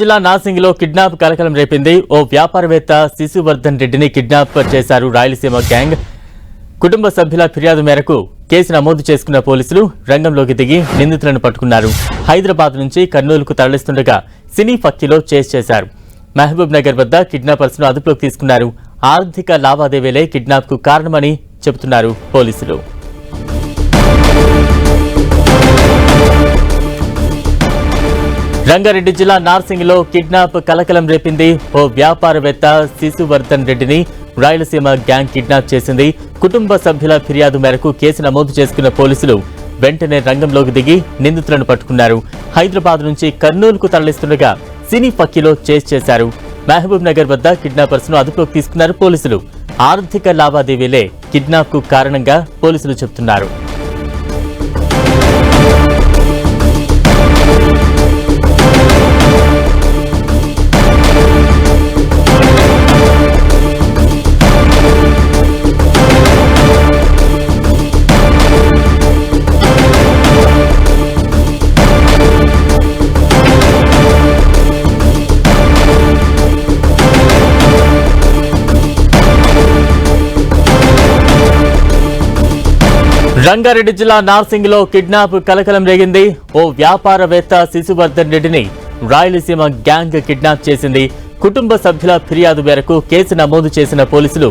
జిల్లా నాసింగ్లో కిడ్నాప్ కలకలం రేపింది. ఓ వ్యాపారవేత్త శిశువర్ధన్ రెడ్డిని కిడ్నాప్ చేశారు రాయలసీమ గ్యాంగ్. కుటుంబ సభ్యుల ఫిర్యాదు మేరకు కేసు నమోదు చేసుకున్న పోలీసులు రంగంలోకి దిగి నిందితులను పట్టుకున్నారు. హైదరాబాద్ నుంచి కర్నూలుకు తరలిస్తుండగా సినీ ఫక్కిలో చేస్ చేశారు. మహబూబ్ నగర్ వద్ద కిడ్నాపర్స్ను అదుపులోకి తీసుకున్నారు. ఆర్థిక లావాదేవీలే కిడ్నాప్కు కారణమని చెబుతున్నారు పోలీసులు. రంగారెడ్డి జిల్లా నార్సింగ్లో కిడ్నాప్ కలకలం రేపింది. ఓ వ్యాపారవేత్త శిశువర్ధన్ రెడ్డిని రాయలసీమ గ్యాంగ్ కిడ్నాప్ చేసింది. కుటుంబ సభ్యుల ఫిర్యాదు మేరకు కేసు నమోదు చేసుకున్న పోలీసులు వెంటనే రంగంలోకి దిగి నిందితులను పట్టుకున్నారు. హైదరాబాద్ నుంచి కర్నూలుకు తరలిస్తుండగా సినీ పక్కిలో చేస్ చేశారు. మహబూబ్ నగర్ వద్ద కిడ్నాపర్స్ను అదుపులోకి తీసుకున్నారు పోలీసులు. ఆర్థిక లావాదేవీలే కిడ్నాప్కు కారణంగా పోలీసులు చెబుతున్నారు రంగారెడ్డి జిల్లా నార్సింగ్లో కిడ్నాప్ కలకలం రేగింది. ఓ వ్యాపారవేత్త శిశువర్ధన్ రెడ్డిని రాయలసీమ గ్యాంగ్ కిడ్నాప్ చేసింది. కుటుంబ సభ్యుల ఫిర్యాదు మేరకు కేసు నమోదు చేసిన పోలీసులు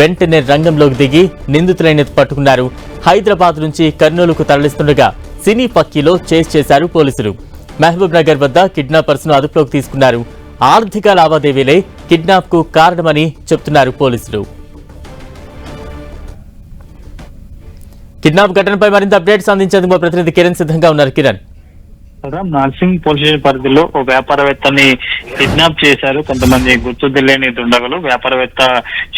వెంటనే రంగంలోకి దిగి నిందితులైన పట్టుకున్నారు. హైదరాబాద్ నుంచి కర్నూలుకు తరలిస్తుండగా సినీ పక్కీలో చేస్ చేశారు పోలీసులు. మహబూబ్ నగర్ వద్ద కిడ్నాపర్స్ను అదుపులోకి తీసుకున్నారు. ఆర్థిక లావాదేవీలే కిడ్నాప్కు కారణమని చెప్తున్నారు పోలీసులు. కిడ్నాప్ ఘటనపై మరింత అప్డేట్స్ అందించేందుకు మా ప్రతినిధి కిరణ్ సిద్ధంగా ఉన్నారు. కిరణ్. నర్సింగ్ నార్సింగ్ పోలీస్ స్టేషన్ పరిధిలో ఓ వ్యాపారవేత్తని కిడ్నాప్ చేశారు. కొంతమంది గుర్తు తెలియని దుండగులు. వ్యాపారవేత్త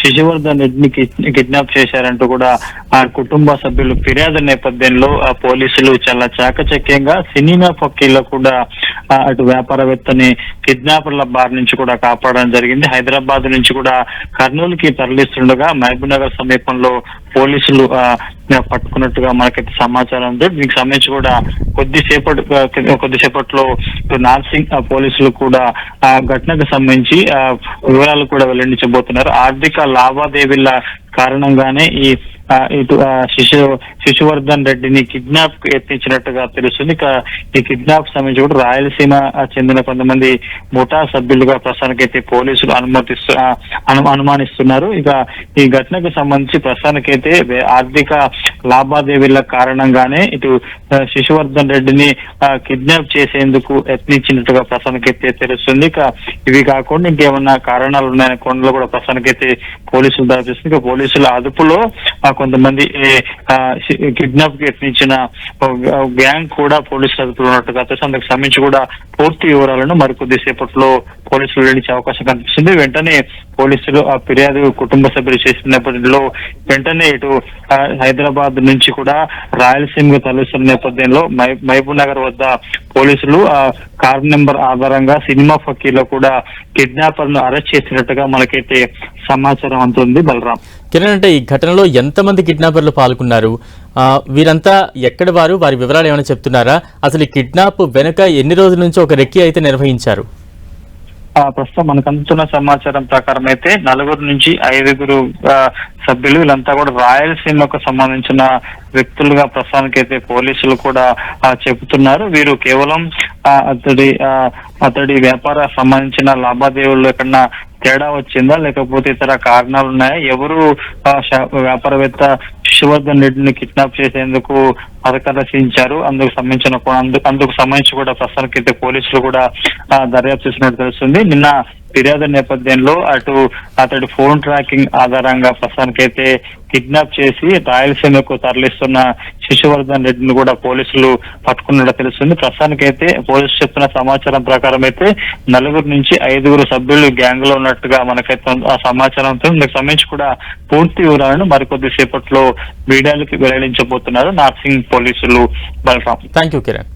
శిశువర్ధన్ రెడ్డిని కిడ్నాప్ చేశారంటూ కూడా ఆ కుటుంబ సభ్యులు ఫిర్యాదు నేపథ్యంలో ఆ పోలీసులు చాలా చాకచక్యంగా సినిమా పక్కీలో కూడా అటు వ్యాపారవేత్తని కిడ్నాపర్ల బారి నుంచి కూడా కాపాడడం జరిగింది. హైదరాబాద్ నుంచి కూడా కర్నూలుకి తరలిస్తుండగా మహబూబ్ నగర్ సమీపంలో పోలీసులు పట్టుకున్నట్టుగా మనకైతే సమాచారం ఉంది. దీనికి సంబంధించి కూడా కొద్దిసేపటి కొద్దిసేపట్లో నార్సింగ్ పోలీసులు కూడా ఆ ఘటనకు సంబంధించి ఆ, వివరాలు కూడా వెల్లడించబోతున్నారు. ఆర్థిక లావాదేవీల కారణంగానే ఈ ఇటు శిశు శిశువర్ధన్ రెడ్డిని కిడ్నాప్కు యత్నించినట్టుగా తెలుస్తుంది. ఇక ఈ కిడ్నాప్ సంబంధించి కూడా రాయలసీమ చెందిన కొంతమంది ముఠా సభ్యులుగా ప్రస్తుతానికైతే పోలీసులు అనుమతిస్తూ అను అనుమానిస్తున్నారు. ఇక ఈ ఘటనకు సంబంధించి ప్రస్తుతానికైతే ఆర్థిక లావాదేవీల కారణంగానే ఇటు శిశువర్ధన్ రెడ్డిని కిడ్నాప్ చేసేందుకు యత్నించినట్టుగా ప్రస్తుతానికైతే తెలుస్తుంది. ఇక ఇవి కాకుండా ఇంకేమన్నా కారణాలు ఉన్నాయని కొండలు కూడా ప్రస్తుతానికైతే పోలీసులు దాడి ఇక పోలీసుల అదుపులో ఆ, కొంతమంది కిడ్నాప్కి యత్నించిన గ్యాంగ్ కూడా పోలీసులు అదుపులో ఉన్నట్టుగా అందుకు సంబంధించి కూడా పూర్తి వివరాలను మరి కొద్దిసేపట్లో పోలీసులు వెల్లడించే అవకాశం కనిపిస్తుంది. వెంటనే పోలీసులు ఆ ఫిర్యాదు కుటుంబ సభ్యులు చేసినప్పటిలో నేపథ్యంలో వెంటనే ఇటు హైదరాబాద్ నుంచి కూడా రాయలసీమకు తరలిస్తున్న నేపథ్యంలో మై మహబూబ్ నగర్ వద్ద పోలీసులు ఆ కార్ నెంబర్ ఆధారంగా సినిమా ఫకీలో కూడా కిడ్నాపర్ను అరెస్ట్ చేసినట్టుగా మనకైతే సమాచారం అందుతుంది బలరాం. కిరణ్ అంటే ఈ ఘటనలో ఎంతమంది కిడ్నాపర్లు పాల్గొన్నారు? వీరంతా ఎక్కడ వారు? వారి వివరాలు ఏమైనా చెప్తున్నారా? అసలు ఈ కిడ్నాప్ వెనుక ఎన్ని రోజుల నుంచి ఒక రెక్కి అయితే నిర్వహించారు? ప్రస్తుతం మనకు అందుతున్న సమాచారం ప్రకారం అయితే నలుగురు నుంచి ఐదుగురు సభ్యులు వీళ్ళంతా కూడా రాయలసీమకు సంబంధించిన వ్యక్తులుగా ప్రస్తుతానికి అయితే పోలీసులు కూడా చెబుతున్నారు. వీరు కేవలం ఆ, అతడి ఆ, అతడి వ్యాపార సంబంధించిన లావాదేవీలు ఎక్కడన్నా తేడా వచ్చిందా? లేకపోతే ఇతర కారణాలు ఉన్నాయా ఎవరు ఆ, వ్యాపారవేత్త శివర్ధన్ రెడ్డిని కిడ్నాప్ చేసేందుకు పథకం రచించారు అందుకు సంబంధించిన అందుకు సంబంధించి కూడా ప్రస్తుతానికైతే పోలీసులు కూడా దర్యాప్తు చేసినట్టు తెలుస్తుంది. నిన్న ఫిర్యాదు నేపథ్యంలో అటు అతడి ఫోన్ ట్రాకింగ్ ఆధారంగా ప్రస్తుతానికైతే కిడ్నాప్ చేసి రాయలసీమకు తరలిస్తున్న శిశువర్ధన్ రెడ్డిని కూడా పోలీసులు పట్టుకున్నట్టు తెలుస్తుంది. ప్రస్తుతానికైతే పోలీసు చెప్పిన సమాచారం ప్రకారం అయితే నలుగురు నుంచి ఐదుగురు సభ్యులు గ్యాంగ్లో ఉన్నట్టుగా మనకైతే ఆ సమాచారం ఉంటుంది దీనికి సంబంధించి కూడా పూర్తి వివరాలను మరికొద్ది సేపట్లో మీడియాలకు వెల్లడించబోతున్నారు. నార్సింగ్ పోలీసులు బలరాం. Thank you Kiran